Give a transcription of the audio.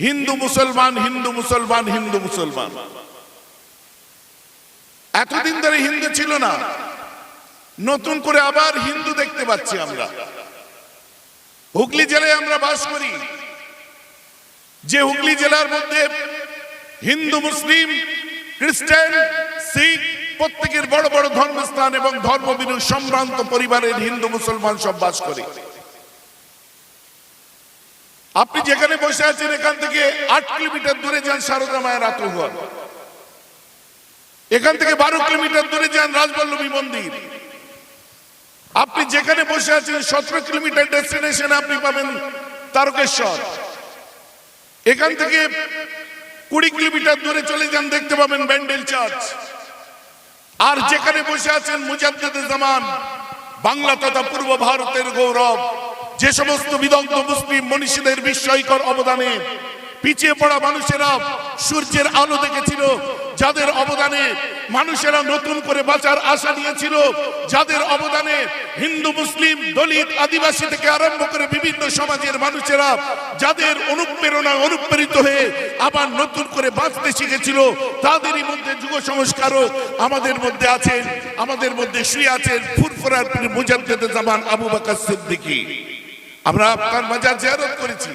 হিন্দু মুসলমান হিন্দু মুসলমান হিন্দু মুসলমান। এতদিন ধরে হিন্দু ছিল না। নতুন করে আবার হিন্দু দেখতে পাচ্ছি আমরা। হুগলি জেলায় আমরা বাস করি। যে হুগলি জেলার মধ্যে হিন্দু, মুসলিম, খ্রিস্টান, শিখ প্রত্যেকের বড় বড় ধর্মস্থান এবং ধর্মবিরু সম্ভ্রান্ত পরিবারের হিন্দু, মুসলমান সব বাস করে। আপনি যেখানে বসে আছেন, এখান থেকে আট কিলোমিটার দূরে যান সারদা মায়ের আত্মঘর। এখান থেকে বারো কিলোমিটার দূরে যান রাজবল্লভী মন্দির। আপনি যেখানে বসে আছেন, সতেরো কিলোমিটার ডেস্টিনেশন আপনি পাবেন তারকেশ্বর। এখান থেকে কুড়ি কিলোমিটার দূরে চলে যান, দেখতে পাবেন ব্যান্ডেল চার্চ। আর যেখানে বসে আছেন মুজাদ্দেদ জামান, বাংলা তথা পূর্ব ভারতের গৌরব। যে সমস্ত বিদগ্ধ মুসলিম মনীষীদের বিস্ময়কর অবদানে পিছিয়ে পড়া মানুষেরা সূর্যের আলো দেখেছিল। যাদের অবদানে মানুষেরা নতুন করে বাঁচার আশা নিয়েছিল, যাদের অবদানে হিন্দু, মুসলিম, দলিত, আদিবাসী থেকে আরম্ভ করে বিভিন্ন সমাজের মানুষেরা যাদের অনুপ্রেরণা, অনুপ্রেরিত হয়ে আবার নতুন করে বাঁচতে শিখেছিল, তাদেরই মধ্যে যুগ সংস্কারক আমাদের মধ্যে আছেন। আমাদের মধ্যে শুয়ে আছেন ফুরফুরার মুজাদ্দেদ জামান আবু বকর সিদ্দিকী। আমরা আপনার মাজার জিয়ারত করেছি।